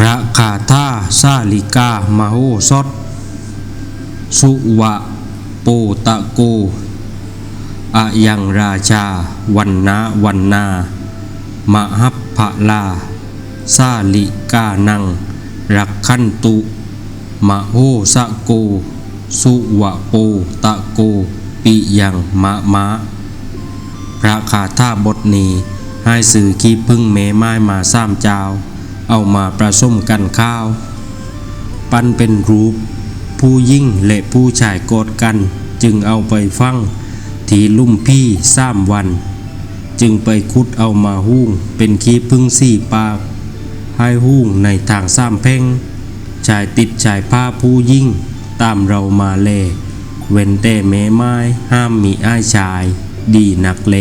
พระคาถาสาลิกามาโหสถสุวะโปตะโกอะยังราชา วันนาวันนามหัพพลาสาลิกานัง รักขันตุมโหสะโก สุวะโปตะโก ปิยังมะมะ พระคาถาบทนี้ให้สื่อขี้พึ่งเมไม้มาสามเจ้า เอามาประสมกันข้าว ปั้นเป็นรูป ผู้ยิ่งและผู้ชายกอดกัน จึงเอาไปฟังที่ลุ่มพี่สามวัน จึงไปคุดเอามาหุ้งเป็นขี้พึ่งสี่ปาก ให้หุ้งในทางสามเพ่งชายติดชายผ้าผู้ยิ่ง ตามเรามาเล เว้นแต่แม่ไม้ห้ามมีอ้ายชาย ดีนักเล